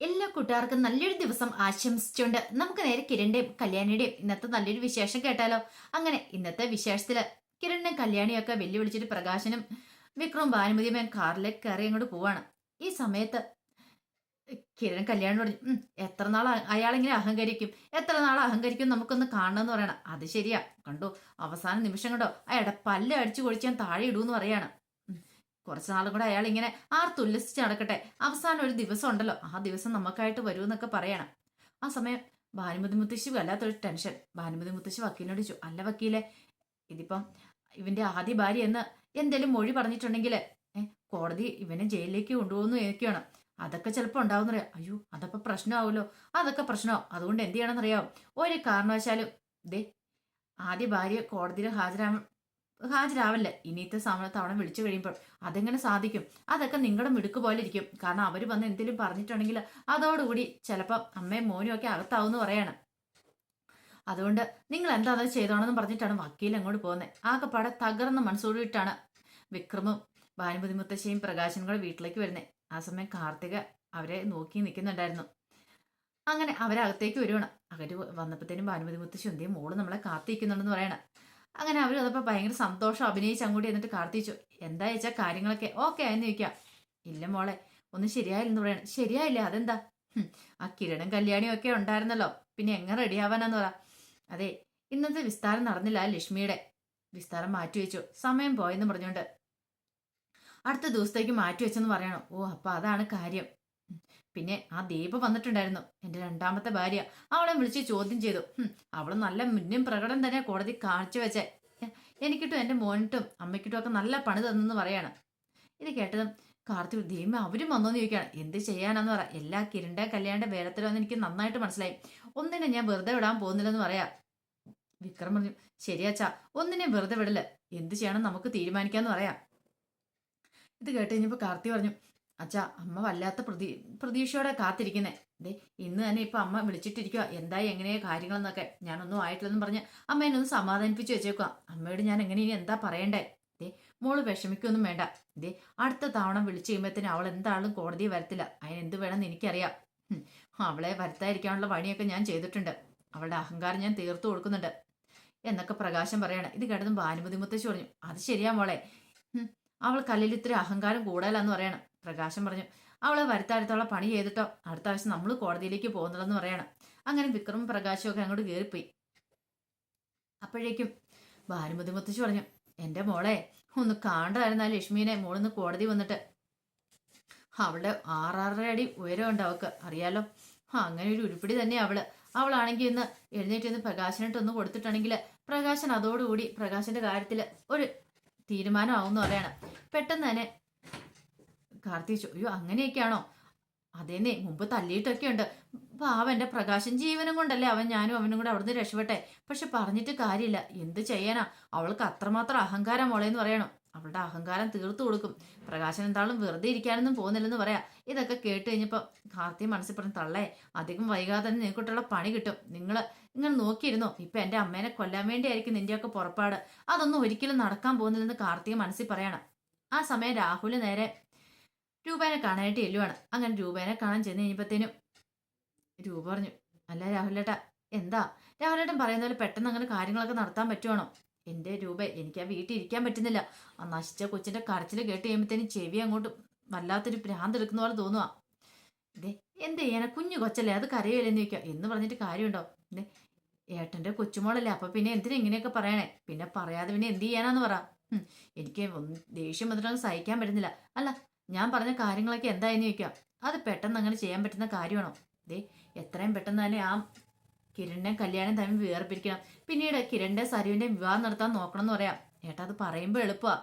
എല്ലാ കൂട്ടുകാർക്കും നല്ലൊരു ദിവസം ആശംസിച്ചുകൊണ്ട് നമുക്ക് നേരെ കിരണിന്റെയും കല്യാണിയുടെയും ഇന്നത്തെ നല്ലൊരു വിശേഷം കേട്ടാലോ? അങ്ങനെ ഇന്നത്തെ വിശേഷത്തിൽ കിരണിനും കല്യാണിയൊക്കെ വെല്ലുവിളിച്ചിട്ട് പ്രകാശനും വിക്രവും ഭാനുമതിയും കാറിലേക്ക് കയറി അങ്ങോട്ട് പോവാണ്. ഈ സമയത്ത് കിരൺ കല്യാണം പറഞ്ഞു "ഉം, എത്ര നാൾ അയാളിങ്ങനെ അഹങ്കരിക്കും? എത്ര നാൾ അഹങ്കരിക്കും നമുക്കൊന്ന് കാണണമെന്ന് പറയണം. അത് ശരിയാ. കണ്ടോ അവസാന നിമിഷം കണ്ടോ അയാളുടെ പല്ല് അടിച്ചു കൊഴിച്ചാൻ താഴെ ഇടൂന്ന് പറയാണ്. കുറച്ച് നാളും കൂടെ അയാൾ ഇങ്ങനെ ആർത്തുല്ലസിച്ച് നടക്കട്ടെ. അവസാനം ഒരു ദിവസം ഉണ്ടല്ലോ. ആ ദിവസം നമുക്കായിട്ട് വരുമെന്നൊക്കെ പറയണം. ആ സമയം ഭാനുമതി മുത്തശ്ശി വല്ലാത്തൊരു ടെൻഷൻ. ഭാനുമതി മുത്തശ്ശി വക്കീലിനോട് ചോദിച്ചു അല്ല വക്കീലെ ഇതിപ്പം ഇവന്റെ ആദ്യ ഭാര്യ എന്ന് എന്തെങ്കിലും മൊഴി പറഞ്ഞിട്ടുണ്ടെങ്കിൽ ഏഹ് കോടതി ഇവനെ ജയിലിലേക്ക് കൊണ്ടുപോകുന്നു എനിക്കാണ് അതൊക്കെ ചിലപ്പോൾ ഉണ്ടാവുന്നറിയാം അയ്യോ അതൊക്കെ പ്രശ്നമാവുമല്ലോ. അതൊക്കെ പ്രശ്നമാവും. അതുകൊണ്ട് എന്ത് ചെയ്യണമെന്നറിയാം ഒരു കാരണവശാലും ദേ ആദ്യ ഭാര്യ കോടതിയിൽ ഹാജരാവ ഹാജരാവല്ലേ ഇനിയത്തെ സമയത്ത് തവണ വിളിച്ചു കഴിയുമ്പോൾ അതെങ്ങനെ സാധിക്കും? അതൊക്കെ നിങ്ങളുടെ മിടുക്ക് പോലെ ഇരിക്കും. കാരണം അവർ വന്ന് എന്തെങ്കിലും പറഞ്ഞിട്ടുണ്ടെങ്കിൽ അതോടുകൂടി ചിലപ്പം അമ്മയും മോനും ഒക്കെ അകത്താവുമെന്ന് പറയാണ്. അതുകൊണ്ട് നിങ്ങൾ എന്താ അത് ചെയ്തോണെന്ന് പറഞ്ഞിട്ടാണ് വക്കീൽ അങ്ങോട്ട് പോകുന്നത് ആകെപ്പാടെ തകർന്ന മനസ്സോടിയിട്ടാണ് വിക്രമും ഭാനുമതി മുത്തശ്ശിയും പ്രകാശനും കൂടെ വീട്ടിലേക്ക് വരുന്നത് ആ സമയം കാർത്തിക അവരെ നോക്കി നിൽക്കുന്നുണ്ടായിരുന്നു. അങ്ങനെ അവരകത്തേക്ക് വരുവാണ്. അകറ്റ് വന്നപ്പോഴത്തേനും ഭാനുമതി മുത്തശ്ശി എന്തേ മോൾ നമ്മളെ കാത്തിരിക്കുന്നുണ്ടെന്ന് പറയണം. അങ്ങനെ അവർ അതപ്പോൾ ഭയങ്കര സന്തോഷം. അഭിനയിച്ച് അങ്ങോട്ട് എന്നിട്ട് കാർത്തിച്ചു. എന്താ വെച്ചാൽ കാര്യങ്ങളൊക്കെ? ഓക്കെ ആയെന്ന് ചോദിക്കാം. ഇല്ല മോളെ ഒന്ന് ശരിയായില്ലെന്ന് പറയണം. ശരിയായില്ല? അതെന്താ? ആ കിരണും കല്യാണിയും ഒക്കെ ഉണ്ടായിരുന്നല്ലോ. പിന്നെ എങ്ങനെ റെഡിയാവാനാന്ന് പറ. അതെ ഇന്നത്തെ വിസ്താരം നടന്നില്ല ലക്ഷ്മിയുടെ. വിസ്താരം മാറ്റിവെച്ചു സമയം പോയെന്ന് പറഞ്ഞുകൊണ്ട് അടുത്ത ദിവസത്തേക്ക് മാറ്റിവെച്ചെന്ന് പറയണോ. ഓ അപ്പൊ അതാണ് കാര്യം. പിന്നെ ആ ദീപ വന്നിട്ടുണ്ടായിരുന്നു എന്റെ രണ്ടാമത്തെ ഭാര്യ. അവളെ വിളിച്ച് ചോദ്യം ചെയ്തു. അവൾ നല്ല മുന്നും പ്രകടനം തന്നെ കോടതി വെച്ച. എനിക്കിട്ടും എന്റെ മോനിട്ടും അമ്മയ്ക്കിട്ടും ഒക്കെ നല്ല പണി തന്നെന്ന് പറയാണ്. ഇത് കേട്ടതും കാർത്തി ദീപ അവരും വന്നോന്ന് ചോദിക്കുകയാണ്. എന്ത് ചെയ്യാനാന്ന് പറ. എല്ലാ കിരണ്ട കല്യാണിന്റെ വേലത്തിലൊന്നും എനിക്ക് നന്നായിട്ട് മനസ്സിലായി. ഒന്നിനെ ഞാൻ വെറുതെ വിടാൻ പോകുന്നില്ലെന്ന് പറയാ. വിക്രം പറഞ്ഞു ശരിയാച്ചാ ഒന്നിനെ വെറുതെ വിടൽ എന്ത് ചെയ്യണം നമുക്ക് തീരുമാനിക്കാന്ന് പറയാം. ഇത് കേട്ട് കഴിഞ്ഞപ്പോൾ കാർത്തി പറഞ്ഞു അച്ഛാ അമ്മ വല്ലാത്ത പ്രതീ പ്രതീക്ഷയോടെ കാത്തിരിക്കുന്നേ. ദേ ഇന്ന് തന്നെ ഇപ്പൊ അമ്മ വിളിച്ചിട്ടിരിക്കുക എന്തായി എങ്ങനെയാ കാര്യങ്ങളെന്നൊക്കെ. ഞാനൊന്നും ആയിട്ടില്ലെന്ന് പറഞ്ഞ് അമ്മേനെ ഒന്ന് സമാധാനിപ്പിച്ച് വെച്ചേക്കുക അമ്മയോട് ഞാൻ എങ്ങനെ ഇനി എന്താ പറയണ്ടേ? ദേ മോൾ വിഷമിക്കൊന്നും വേണ്ട. ദേ അടുത്ത തവണ വിളിച്ചു കഴിയുമ്പോഴത്തേന് അവൾ എന്താളും കോടതിയിൽ വരത്തില്ല. അതിന് എന്ത് വേണമെന്ന് എനിക്കറിയാം. അവളെ വരുത്താതിരിക്കാനുള്ള പണിയൊക്കെ ഞാൻ ചെയ്തിട്ടുണ്ട്. അവളുടെ അഹങ്കാരം ഞാൻ തീർത്തു കൊടുക്കുന്നുണ്ട്. എന്നൊക്കെ പ്രകാശം പറയാണ്. ഇത് കേട്ടതും ഭാനുമതി മുത്തശ്ശി പറഞ്ഞു അത് ശരിയാ മോളെ. അവൾ കല്ലിൽ ഇത്തിരി അഹങ്കാരം കൂടുതലാന്ന് പറയണം. പ്രകാശം പറഞ്ഞു അവളെ വരുത്താടുത്തുള്ള പണി ചെയ്തിട്ടോ? അടുത്ത ആവശ്യം നമ്മൾ കോടതിയിലേക്ക് പോകുന്നുള്ളെന്ന് പറയണം. അങ്ങനെ വിക്രമും പ്രകാശവും ഒക്കെ അങ്ങോട്ട് കയറിപ്പോയി. അപ്പോഴേക്കും ഭാര്യ മുത്തശ്ശി പറഞ്ഞു എന്റെ മോളെ ഒന്ന് കാണണ്ടായിരുന്ന ലക്ഷ്മീനെ മോളൊന്ന് കോടതി വന്നിട്ട്. അവളുടെ ആറാറര അടി ഉയരമുണ്ട് അവൾക്ക് അറിയാലോ? അങ്ങനെ ഒരു ഉരുപ്പിടി തന്നെ അവൾ. അവളാണെങ്കിൽ ഇന്ന് എഴുന്നേറ്റ് ഇന്ന് പ്രകാശനായിട്ട് ഒന്ന് കൊടുത്തിട്ടാണെങ്കിൽ പ്രകാശൻ അതോടുകൂടി പ്രകാശന്റെ കാര്യത്തിൽ ഒരു തീരുമാനമാവുമെന്ന് പറയണം. പെട്ടെന്ന് തന്നെ കാർത്തിച്ചു അയ്യോ അങ്ങനെയൊക്കെയാണോ? അതേന്നെ മുമ്പ് തല്ലിയിട്ടൊക്കെ ഉണ്ട്. പാവന്റെ പ്രകാശൻ ജീവനും കൊണ്ടല്ലേ അവൻ ഞാനും അവനും കൂടെ അവിടുന്ന് രക്ഷപ്പെട്ടെ. പക്ഷെ പറഞ്ഞിട്ട് കാര്യമില്ല. എന്ത് ചെയ്യാനാ? അവൾക്ക് അത്രമാത്രം അഹങ്കാരം മോളേന്ന് പറയണം. അവളുടെ അഹങ്കാരം തീർത്തു കൊടുക്കും. പ്രകാശൻ എന്താളും വെറുതെ ഇരിക്കാനൊന്നും പോകുന്നില്ലെന്ന് പറയാ. ഇതൊക്കെ കേട്ട് കഴിഞ്ഞപ്പോൾ കാർത്തി മനസ്സിൽ പറഞ്ഞു തള്ളേ അധികം വൈകാതെ തന്നെ നിങ്ങൾക്കുള്ള പണി കിട്ടും. നിങ്ങൾ നിങ്ങൾ നോക്കിയിരുന്നോ? ഇപ്പൊ എന്റെ അമ്മേനെ കൊല്ലാൻ വേണ്ടിയായിരിക്കും നിന്റെയൊക്കെ പുറപ്പാട്. അതൊന്നും ഒരിക്കലും നടക്കാൻ പോകുന്നില്ലെന്ന് കാർത്തിക മനസ്സിൽ പറയണം. ആ സമയം രാഹുൽ നേരെ രൂപേനെ കാണാനായിട്ട് ചെല്ലുവാണ് അങ്ങനെ രൂപേനെ കാണാൻ ചെന്ന് കഴിഞ്ഞപ്പോഴത്തേനും രൂപ പറഞ്ഞു അല്ല രാഹുലേട്ടാ എന്താ? രാഹുലേട്ടൻ പറയുന്ന പോലെ പെട്ടെന്ന് അങ്ങനെ കാര്യങ്ങളൊക്കെ നടത്താൻ പറ്റുവാണോ? എന്റെ രൂപ എനിക്ക് ആ വീട്ടിൽ ഇരിക്കാൻ പറ്റുന്നില്ല. ആ നശിച്ച കൊച്ചിന്റെ കരച്ചിൽ കേട്ട് കഴിയുമ്പോഴത്തേനും ചെവി അങ്ങോട്ട് വല്ലാത്തൊരു ഭ്രാന്ത് എടുക്കുന്ന പോലെ തോന്നുക ഇതേ എന്ത് ചെയ്യാനാ? കുഞ്ഞു കൊച്ചല്ലേ അത് കരയില്ലെന്ന് ചോദിക്കുക. എന്ന് പറഞ്ഞിട്ട് കാര്യമുണ്ടോ? ഇതേ ഏട്ടന്റെ കൊച്ചുമോളല്ലേ അപ്പൊ പിന്നെ എന്തിനാ ഇങ്ങനെയൊക്കെ പറയണേ? പിന്നെ പറയാതെ പിന്നെ എന്ത് ചെയ്യാനാന്ന് പറ. എനിക്ക് ദേഷ്യം വന്നിട്ടൊന്നും സഹിക്കാൻ പറ്റുന്നില്ല. അല്ല ഞാൻ പറഞ്ഞ കാര്യങ്ങളൊക്കെ എന്തായെന്ന് ചോദിക്കാം അത് പെട്ടെന്ന് അങ്ങനെ ചെയ്യാൻ പറ്റുന്ന കാര്യമാണോ? ദേ എത്രയും പെട്ടെന്ന് തന്നെ ആ കിരണിനെ കല്യാണം തമ്മിൽ വേർപിരിക്കണം. പിന്നീട് കിരണിന്റെ സരുവിന്റെ വിവാഹം നടത്താൻ നോക്കണം എന്ന് പറയാം. ഏട്ടാ അത് പറയുമ്പോൾ എളുപ്പമാ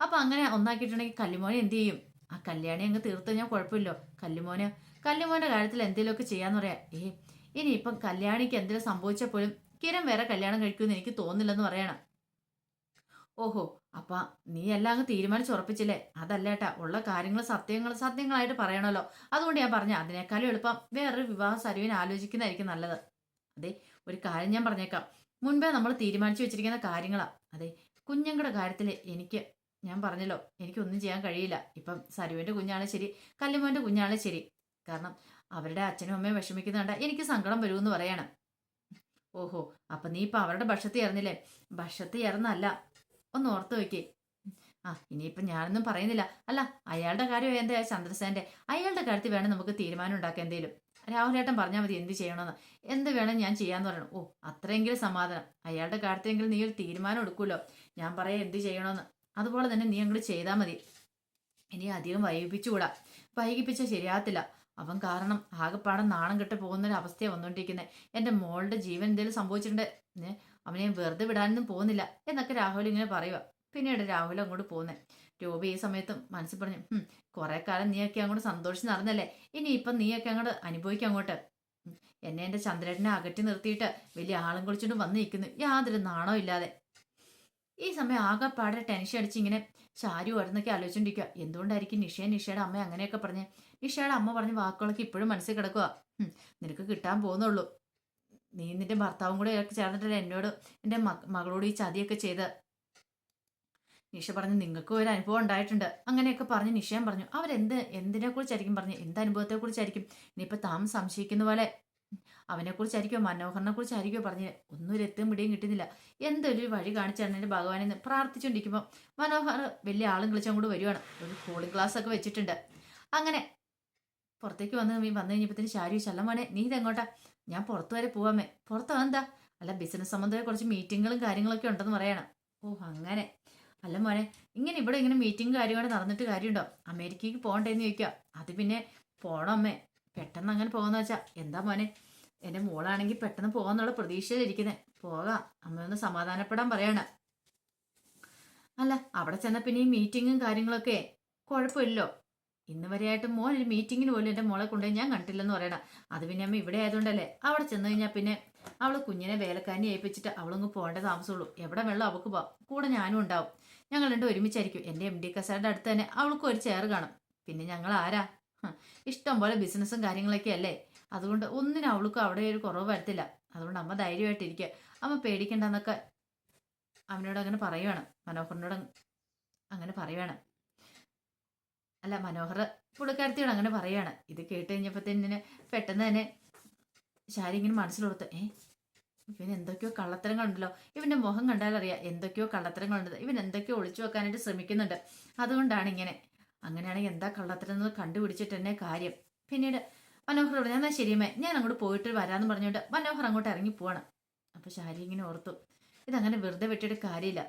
അപ്പൊ അങ്ങനെ ഒന്നാക്കിയിട്ടുണ്ടെങ്കിൽ കല്ലുമോനെ എന്ത് ചെയ്യും? ആ കല്യാണി അങ്ങ് തീർത്ത് കഴിഞ്ഞാൽ കുഴപ്പമില്ലോ. കല്ലുമോന് കല്ലുമോന്റെ കാര്യത്തിൽ എന്തെങ്കിലുമൊക്കെ ചെയ്യാന്ന് പറയാം. ഏ ഇനിയിപ്പം കല്യാണിക്ക് എന്തെങ്കിലും സംഭവിച്ചാൽ പോലും കിരൺ വേറെ കല്യാണം കഴിക്കുമെന്ന് എനിക്ക് തോന്നുന്നില്ലെന്ന് പറയണം. ഓഹോ അപ്പ നീ എല്ലാം അങ്ങ് തീരുമാനിച്ചുറപ്പിച്ചില്ലേ? അതല്ലേട്ടാ ഉള്ള കാര്യങ്ങൾ സത്യങ്ങൾ സത്യങ്ങളായിട്ട് പറയണല്ലോ. അതുകൊണ്ട് ഞാൻ പറഞ്ഞ അതിനേക്കാളും എളുപ്പം വേറൊരു വിവാഹ സരുവിനെ ആലോചിക്കുന്നതായിരിക്കും നല്ലത്. അതെ ഒരു കാര്യം ഞാൻ പറഞ്ഞേക്കാം. മുൻപേ നമ്മൾ തീരുമാനിച്ചു വെച്ചിരിക്കുന്ന കാര്യങ്ങളാ. അതെ കുഞ്ഞുങ്ങളുടെ കാര്യത്തിൽ എനിക്ക് ഞാൻ പറഞ്ഞല്ലോ എനിക്കൊന്നും ചെയ്യാൻ കഴിയില്ല. ഇപ്പം സരുവിന്റെ കുഞ്ഞാണെ ശരി കല്ലുമോന്റെ കുഞ്ഞാണെ ശരി. കാരണം അവരുടെ അച്ഛനും അമ്മയും വിഷമിക്കുന്നുണ്ട് എനിക്ക് സങ്കടം വരുമെന്ന് പറയണം. ഓഹോ അപ്പം നീ ഇപ്പം അവരുടെ ഭക്ഷത്തിൽ ഇറന്നില്ലേ ഭക്ഷത്തിൽ ഇറന്നല്ല ഒന്ന് ഓർത്തു വെക്കേ ആ ഇനിയിപ്പം ഞാനൊന്നും പറയുന്നില്ല. അല്ല അയാളുടെ കാര്യം എന്താ ചന്ദ്രസേന്റെ അയാളുടെ കാര്യത്തിൽ വേണം നമുക്ക് തീരുമാനം ഉണ്ടാക്കാൻ എന്തേലും രാഹുലേട്ടൻ പറഞ്ഞാൽ മതി എന്ത് ചെയ്യണമെന്ന്. എന്ത് വേണം ഞാൻ ചെയ്യാന്ന് പറയണം. ഓ അത്രയെങ്കിലും സമാധാനം. അയാളുടെ കാര്യത്തിലെങ്കിലും നീ ഒരു തീരുമാനം എടുക്കുമല്ലോ. ഞാൻ പറയാം എന്ത് ചെയ്യണമെന്ന്. അതുപോലെ തന്നെ നീ അങ്ങോട്ട് ചെയ്താൽ മതി. ഇനി അധികം വൈകിപ്പിച്ചുകൂടാ. വൈകിപ്പിച്ചാൽ ശരിയാകത്തില്ല. അവൻ കാരണം ആകെപ്പാടെ നാണം കെട്ട് പോകുന്ന ഒരു അവസ്ഥയാണ് വന്നുകൊണ്ടിരിക്കുന്നത് എന്റെ മോളുടെ ജീവൻ എന്തെങ്കിലും സംഭവിച്ചിട്ടുണ്ട്? അവനെ വെറുതെ വിടാനൊന്നും പോകുന്നില്ല എന്നൊക്കെ രാഹുൽ ഇങ്ങനെ പറയുക പിന്നീട് രാഹുൽ അങ്ങോട്ട് പോകുന്നേ രൂപ ഈ സമയത്തും മനസ്സിൽ പറഞ്ഞു "ഹും, കുറെ കാലം നീയൊക്കെ അങ്ങോട്ട് സന്തോഷിച്ച് നടന്നല്ലേ ഇനി ഇപ്പം നീയൊക്കെ അങ്ങോട്ട് അനുഭവിക്കാം അങ്ങോട്ട്. എന്നെ എന്റെ ചന്ദ്രേട്ടനെ അകറ്റി നിർത്തിയിട്ട് വലിയ ആളും കുളിച്ചുകൊണ്ട് വന്ന് നിൽക്കുന്നു. യാതൊരു നാണോ ഇല്ലാതെ. ഈ സമയം ആകെപ്പാടെ ടെൻഷൻ അടിച്ച് ഇങ്ങനെ ഷാരു വരുന്നൊക്കെ ആലോചിച്ചോണ്ടിരിക്കുക എന്തുകൊണ്ടായിരിക്കും നിഷയെ നിഷയുടെ അമ്മ അങ്ങനെയൊക്കെ പറഞ്ഞ്? നിഷയുടെ അമ്മ പറഞ്ഞ വാക്കുകളൊക്കെ ഇപ്പോഴും മനസ്സിൽ കിടക്കുക നിനക്ക് കിട്ടാൻ പോകുന്നുള്ളൂ. നീ നിന്റെ ഭർത്താവും കൂടെ ഇടയ്ക്ക് ചേർന്നിട്ടല്ലേ എന്നോട് എന്റെ മക- മകളോട് ഈ ചതിയൊക്കെ ചെയ്ത്? നിഷ പറഞ്ഞു നിങ്ങൾക്ക് ഒരു അനുഭവം ഉണ്ടായിട്ടുണ്ട്. അങ്ങനെയൊക്കെ പറഞ്ഞ് നിഷയം പറഞ്ഞു അവരെന്ത് എന്തിനെ കുറിച്ചായിരിക്കും പറഞ്ഞു? എന്ത് അനുഭവത്തെ കുറിച്ചായിരിക്കും ഇനിയിപ്പോൾ താൻ സംശയിക്കുന്ന പോലെ അവനെ കുറിച്ചായിരിക്കോ മനോഹരനെ കുറിച്ചായിരിക്കോ പറഞ്ഞ് ഒന്നും ഒരു എത്തും പിടിയും കിട്ടുന്നില്ല. എന്തൊരു വഴി കാണിച്ചാണ് എന്റെ ഭഗവാനെന്ന് പ്രാർത്ഥിച്ചുകൊണ്ടിരിക്കുമ്പോൾ മനോഹർ വലിയ ആളും കളിച്ചങ്ങോട്ട് വരുവാണ്. ഒരു കൂളിംഗ് ഗ്ലാസ് ഒക്കെ വെച്ചിട്ടുണ്ട്. അങ്ങനെ പുറത്തേക്ക് വന്ന് വന്നു കഴിഞ്ഞപ്പോഴത്തേന് ശാരി ശല്ലമാനെ നീ ഇതെങ്ങോട്ടാ? ഞാൻ പുറത്തു വരെ പോവാമേ. പുറത്തോ? എന്താ? അല്ല ബിസിനസ് സംബന്ധമായ കുറച്ച് മീറ്റിങ്ങുകളും കാര്യങ്ങളൊക്കെ ഉണ്ടെന്ന് പറയണം. ഓ അങ്ങനെ. അല്ല മോനെ ഇങ്ങനെ ഇവിടെ ഇങ്ങനെ മീറ്റിംഗ് കാര്യങ്ങൾ നടന്നിട്ട് കാര്യമുണ്ടോ? അമേരിക്കയ്ക്ക് പോകണ്ടേന്ന് ചോദിക്കുക അത് പിന്നെ പോണമ്മേ പെട്ടെന്ന് അങ്ങനെ പോകാന്ന് വെച്ചാ. എന്താ മോനെ? എന്റെ മോളാണെങ്കിൽ പെട്ടെന്ന് പോകാന്നുള്ള പ്രതീക്ഷയിലിരിക്കുന്നത് പോകാം. അമ്മയൊന്ന് സമാധാനപ്പെടാൻ പറയാണ്. അല്ല അവിടെ ചെന്ന പിന്നെ ഈ മീറ്റിങ്ങും കാര്യങ്ങളൊക്കെ കുഴപ്പമില്ലല്ലോ. ഇന്ന് വരെയായിട്ട് മോൻ ഒരു മീറ്റിങ്ങിന് പോലും എന്റെ മോളെ കൊണ്ടുപോയി ഞാൻ കണ്ടില്ലെന്ന് പറയണം അത് പിന്നെ അമ്മ ഇവിടെ ആയതുകൊണ്ടല്ലേ? അവിടെ ചെന്ന് കഴിഞ്ഞാൽ പിന്നെ അവൾ കുഞ്ഞിനെ വേലക്കാരനെ ഏൽപ്പിച്ചിട്ട് അവളങ്ങ് പോകേണ്ട താമസമുള്ളൂ. എവിടെ വെള്ളം അവൾക്ക് പോവാം കൂടെ ഞാനും ഉണ്ടാവും. ഞങ്ങൾ രണ്ടും ഒരുമിച്ചായിരിക്കും. എന്റെ എം ഡി കസാരുടെ അടുത്ത് തന്നെ അവൾക്കും ഒരു ചെയർ കാണും. പിന്നെ ഞങ്ങൾ ആരാ? ഇഷ്ടം പോലെ ബിസിനസ്സും കാര്യങ്ങളൊക്കെ അല്ലേ? അതുകൊണ്ട് ഒന്നിനും അവൾക്കും അവിടെ ഒരു കുറവ് വരത്തില്ല. അതുകൊണ്ട് അമ്മ ധൈര്യമായിട്ടിരിക്കുക അമ്മ പേടിക്കണ്ടെന്നൊക്കെ അവനോട് അങ്ങനെ പറയുവാണ്. മനോഹറിനോട് അങ്ങനെ പറയുവാണ്. അല്ല മനോഹർ പുള്ളിക്കാരത്തിയോട് അങ്ങനെ പറയാണ്. ഇത് കേട്ട് തന്നെ പെട്ടെന്ന് തന്നെ ശാരി ഇങ്ങനെ മനസ്സിലോർത്ത് ഏ ഇവൻ എന്തൊക്കെയോ കള്ളത്തരങ്ങളുണ്ടല്ലോ. ഇവന്റെ മുഖം കണ്ടാലറിയാം എന്തൊക്കെയോ കള്ളത്തരങ്ങളുണ്ട്. ഇവൻ എന്തൊക്കെയോ ഒളിച്ചു വെക്കാനായിട്ട് ശ്രമിക്കുന്നുണ്ട്. അതുകൊണ്ടാണ് ഇങ്ങനെ. അങ്ങനെയാണെങ്കിൽ എന്താ കള്ളത്തരം കണ്ടുപിടിച്ചിട്ട് തന്നെ കാര്യം. പിന്നീട് മനോഹർ പറഞ്ഞു എന്നാൽ ശരിയമ്മേ ഞാൻ അങ്ങോട്ട് പോയിട്ട് വരാമെന്ന് പറഞ്ഞുകൊണ്ട് മനോഹർ അങ്ങോട്ട് ഇറങ്ങി പോവാണ്. അപ്പൊ ശാരി ഇങ്ങനെ ഓർത്തു ഇതങ്ങനെ വെറുതെ വിട്ടിട്ട് കാര്യമില്ല.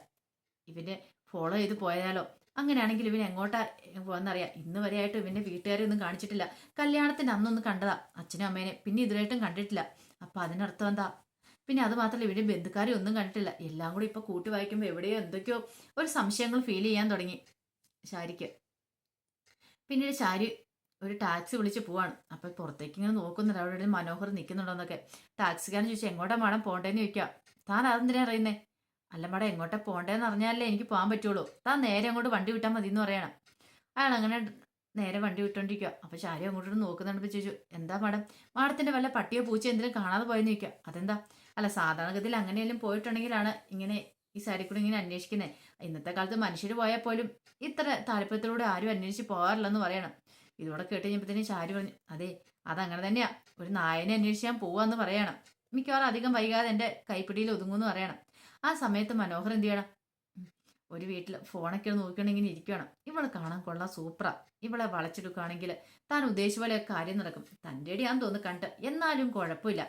ഇവനെ ഫോളോ ചെയ്ത് പോയാലോ. അങ്ങനെയാണെങ്കിൽ ഇവൻ എങ്ങോട്ടാ പോകാന്നറിയാം ഇന്ന് വരെയായിട്ട് ഇവന്റെ വീട്ടുകാരെ ഒന്നും കാണിച്ചിട്ടില്ല. കല്യാണത്തിന് അന്നൊന്ന് കണ്ടതാ. അച്ഛനും അമ്മേനെ പിന്നെ ഇതുവരെയായിട്ടും കണ്ടിട്ടില്ല. അപ്പൊ അതിനർത്ഥം എന്താ? പിന്നെ അത് മാത്രമല്ല ഇവരുടെ ബന്ധുക്കാരെ ഒന്നും കണ്ടിട്ടില്ല. എല്ലാം കൂടി ഇപ്പൊ കൂട്ടി വായിക്കുമ്പോൾ എവിടെയോ എന്തൊക്കെയോ ഒരു സംശയങ്ങൾ ഫീൽ ചെയ്യാൻ തുടങ്ങി ശാരിക്ക്. പിന്നീട് ശാരി ഒരു ടാക്സി വിളിച്ച് പോവാണ്. അപ്പൊ പുറത്തേക്ക് ഇങ്ങനെ നോക്കുന്നുണ്ട്. അവിടെ മനോഹർ മനോഹർ നിൽക്കുന്നുണ്ടോന്നൊക്കെ ടാക്സിക്കാരൻ ചോദിച്ചാൽ എങ്ങോട്ടാ മാഡം പോകേണ്ടതെന്ന് ചോദിക്കാം? താൻ അതെന്തിനാ അറിയുന്നേ അല്ല മടം എങ്ങോട്ടാ പോണ്ടേന്ന് അറിഞ്ഞാലേ എനിക്ക് പോകാൻ പറ്റുള്ളൂ. താൻ നേരെ അങ്ങോട്ട് വണ്ടി വിട്ടാൽ മതി എന്ന് പറയണം. അയാൾ അങ്ങനെ നേരെ വണ്ടി വിട്ടോണ്ടിരിക്കുക അപ്പൊ ശാരി അങ്ങോട്ട് നോക്കുന്നുണ്ട് ചോദിച്ചു എന്താ മാഡം? മാഡത്തിന്റെ വല്ല പട്ടിയോ പൂച്ചയോ എന്തിനും കാണാതെ പോയെന്ന് ചോദിക്കുക അതെന്താ? അല്ല സാധാരണഗതിയിൽ അങ്ങനെയെല്ലാം പോയിട്ടുണ്ടെങ്കിലാണ് ഇങ്ങനെ ഈ സാരിക്കൂടെ ഇങ്ങനെ അന്വേഷിക്കുന്നത് ഇന്നത്തെ കാലത്ത് മനുഷ്യർ പോയാൽ പോലും ഇത്ര താല്പര്യത്തിലൂടെ ആരും അന്വേഷിച്ച് പോകാറില്ലെന്ന് പറയണം. ഇതോടെ കേട്ട് കഴിഞ്ഞപ്പോഴത്തേനും ശാരി പറഞ്ഞു അതെ അതങ്ങനെ തന്നെയാ. ഒരു നായനെ അന്വേഷിക്കാൻ പോവാന്ന് പറയണം. മിക്കവാറും അധികം വൈകാതെ എന്റെ കൈപ്പിടിയിൽ ഒതുങ്ങുമെന്ന് പറയണം. ആ സമയത്ത് മനോഹർ എന്ത് ചെയ്യണം? ഒരു വീട്ടിൽ ഫോണൊക്കെ നോക്കണമെങ്കിൽ ഇരിക്കണം ഇവളെ കാണാൻ കൊള്ളാം സൂപ്പറാ. ഇവളെ വളച്ചെടുക്കുകയാണെങ്കിൽ താൻ ഉദ്ദേശിച്ച പോലെ കാര്യം നടക്കും. തന്റെ അടിയാന്ന് തോന്നുന്നു കണ്ട്. എന്നാലും കുഴപ്പമില്ല.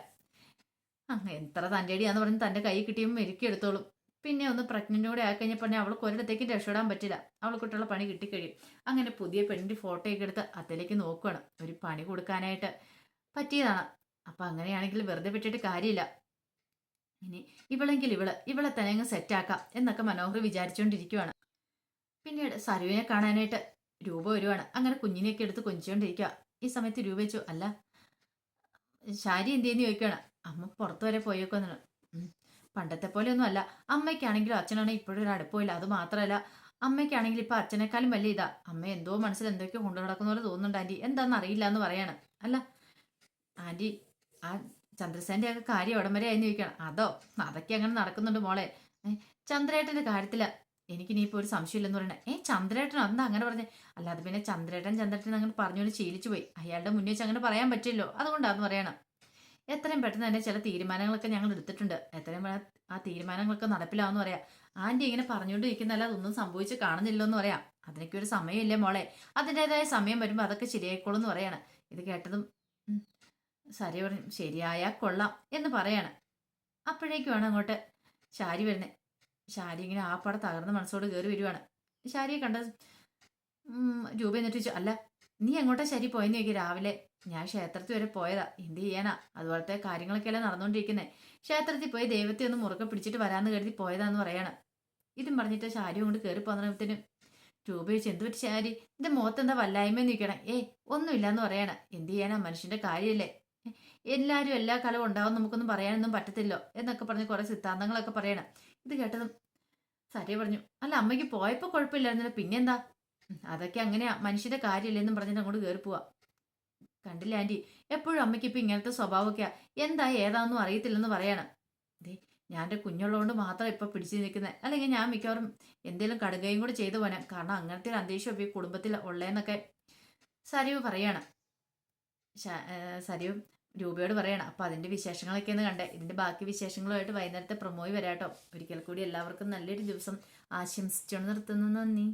അങ്ങനെ എത്ര തന്റെ അടിയാന്ന് പറഞ്ഞ് തന്റെ കൈ കിട്ടിയും മെരുക്കിയെടുത്തോളും പിന്നെ ഒന്ന് പ്രഗ്നന്റ് കൂടെ ആയിക്കഴിഞ്ഞപ്പോൾ അവൾക്ക് ഒരിടത്തേക്ക് രക്ഷപ്പെടാൻ പറ്റില്ല. അവൾക്കിട്ടുള്ള പണി കിട്ടിക്കഴിയും. അങ്ങനെ പുതിയ പെണ്ണിന്റെ ഫോട്ടോയൊക്കെ എടുത്ത് അതിലേക്ക് നോക്കുകയാണ് ഒരു പണി കൊടുക്കാനായിട്ട് പറ്റിയതാണ്. അപ്പം അങ്ങനെയാണെങ്കിൽ വെറുതെ വിട്ടിട്ട് കാര്യമില്ല. ഇനി ഇവളെങ്കിൽ ഇവൾ ഇവളെ തന്നെ അങ്ങ് സെറ്റാക്കാം എന്നൊക്കെ മനോഹർ വിചാരിച്ചുകൊണ്ടിരിക്കുവാണ് പിന്നീട് സരുവിനെ കാണാനായിട്ട് രൂപ വരുവാണ്. അങ്ങനെ കുഞ്ഞിനെയൊക്കെ എടുത്ത് കൊഞ്ചുകൊണ്ടിരിക്കുക ഈ സമയത്ത് രൂപ വെച്ചു അല്ല ശാരി എന്തെന്ന് ചോദിക്കുകയാണ് അമ്മ പുറത്തു വരെ പോയേക്കൊന്നു പണ്ടത്തെ പോലെ ഒന്നും അല്ല. അമ്മയ്ക്കാണെങ്കിലും അച്ഛനാണെങ്കിൽ ഇപ്പോഴും ഒരു അടുപ്പമില്ല അത് മാത്രമല്ല അമ്മയ്ക്കാണെങ്കിൽ ഇപ്പൊ അച്ഛനേക്കാളും വലിയ ഇതാ. അമ്മ എന്തോ മനസ്സിൽ എന്തൊക്കെയോ കൊണ്ടു നടക്കുന്ന പോലെ തോന്നുന്നുണ്ട് ആന്റി. എന്താണെന്ന് അറിയില്ല എന്ന് പറയാണ്. അല്ല ആന്റി ആ ചന്ദ്രസേന്റെ ഒക്കെ കാര്യം എവിടം വരെ ആയിരുന്നു ചോദിക്കണം. അതോ അതൊക്കെ അങ്ങനെ നടക്കുന്നുണ്ട് മോളെ. ചന്ദ്രേട്ടന്റെ കാര്യത്തിൽ എനിക്കിനിയിപ്പോൾ ഒരു സംശയമില്ലെന്ന് പറയണേ ഏ ചന്ദ്രേട്ടൻ അന്ന് അങ്ങനെ പറഞ്ഞേ അല്ലാതെ പിന്നെ ചന്ദ്രേട്ടൻ ചന്ദ്രേട്ടൻ അങ്ങനെ പറഞ്ഞുകൊണ്ട് ശീലിച്ചു പോയി. അയാളുടെ മുന്നിൽ വെച്ച് അങ്ങനെ പറയാൻ പറ്റില്ലല്ലോ. അതുകൊണ്ടാന്ന് പറയണം. എത്രയും പെട്ടെന്ന് തന്നെ ചില തീരുമാനങ്ങളൊക്കെ ഞങ്ങൾ എടുത്തിട്ടുണ്ട്. എത്രയും ആ തീരുമാനങ്ങളൊക്കെ നടപ്പിലാവെന്ന് പറയാം. ആന്റി ഇങ്ങനെ പറഞ്ഞുകൊണ്ടിരിക്കുന്നല്ല അതൊന്നും സംഭവിച്ച് കാണുന്നില്ലോ എന്ന് പറയാം. അതിനൊക്കെ ഒരു സമയമില്ലേ മോളെ? അതിന്റെതായ സമയം വരുമ്പോൾ അതൊക്കെ ശരിയായിക്കോളും എന്ന് പറയാണ്. ഇത് കേട്ടതും സരി പറഞ്ഞു ശരിയായ കൊള്ളാം എന്ന് പറയാണ്. അപ്പോഴേക്കുമാണ് അങ്ങോട്ട് ശാരി വരുന്നത് ശാരി ഇങ്ങനെ ആ പാടെ തകർന്ന മനസ്സോട് കയറി വരുവാണ്. ശാരിയെ കണ്ട രൂപ എന്നിട്ട് ചോദിച്ചു അല്ല നീ എങ്ങോട്ടാ ശരി പോയെന്ന് ചോദിക്കും. രാവിലെ ഞാൻ ക്ഷേത്രത്തിൽ വരെ പോയതാ. എന്ത് ചെയ്യാനാ? അതുപോലത്തെ കാര്യങ്ങളൊക്കെയല്ലേ നടന്നുകൊണ്ടിരിക്കുന്നത് ക്ഷേത്രത്തിൽ പോയി ദൈവത്തെ ഒന്ന് മുറുക്കെ പിടിച്ചിട്ട് വരാമെന്ന് കരുതി പോയതാന്ന് പറയാണ്. ഇതും പറഞ്ഞിട്ട് ശാരി കൊണ്ട് കയറി പോകുന്നതിന് രൂപ ചോദിച്ചു എന്ത് പറ്റി ശാരി? എന്റെ മുഖത്ത് എന്താ വല്ലായ്മ നിൽക്കണം ഏ ഒന്നുമില്ലാന്ന് പറയണ. എന്ത് ചെയ്യാനാ? മനുഷ്യന്റെ കാര്യമല്ലേ എല്ലാവരും എല്ലാ കാലവും ഉണ്ടാവും നമുക്കൊന്നും പറയാനൊന്നും പറ്റത്തില്ലോ എന്നൊക്കെ പറഞ്ഞ് കുറെ സിദ്ധാന്തങ്ങളൊക്കെ പറയണം. ഇത് കേട്ടതും സരി പറഞ്ഞു അല്ല അമ്മയ്ക്ക് പോയപ്പോ കുഴപ്പമില്ലായിരുന്നല്ലോ പിന്നെന്താ? അതൊക്കെ അങ്ങനെയാ മനുഷ്യന്റെ കാര്യമില്ലെന്നും പറഞ്ഞിട്ട് അങ്ങോട്ട് കയറി പോവാ. കണ്ടില്ല ആന്റി. എപ്പോഴും അമ്മയ്ക്ക് ഇപ്പൊ ഇങ്ങനത്തെ സ്വഭാവമൊക്കെയാ. എന്താ ഏതാണെന്നും അറിയത്തില്ലെന്ന് പറയണം. ദേ ഞാൻ എന്റെ കുഞ്ഞുള്ളതുകൊണ്ട് മാത്രം ഇപ്പൊ പിടിച്ചു നിൽക്കുന്നത് അല്ലെങ്കിൽ ഞാൻ മിക്കവാറും എന്തെങ്കിലും കടുകയും കൂടെ ചെയ്തു പോനെ. കാരണം അങ്ങനത്തെ ഒരു അന്തരീക്ഷം ഇപ്പൊ കുടുംബത്തിൽ ഉള്ളതെന്നൊക്കെ സരിവ് പറയണം. സരിവ് രൂപയോട് പറയണം. അപ്പൊ അതിന്റെ വിശേഷങ്ങളൊക്കെ ഒന്ന് കണ്ടേ. ഇതിന്റെ ബാക്കി വിശേഷങ്ങളുമായിട്ട് വൈകുന്നേരത്തെ പ്രൊമോയി വരാട്ടോ. ഒരിക്കൽ കൂടി എല്ലാവർക്കും നല്ലൊരു ദിവസം ആശംസിച്ചുകൊണ്ട് നിർത്തുന്നു. നന്ദി.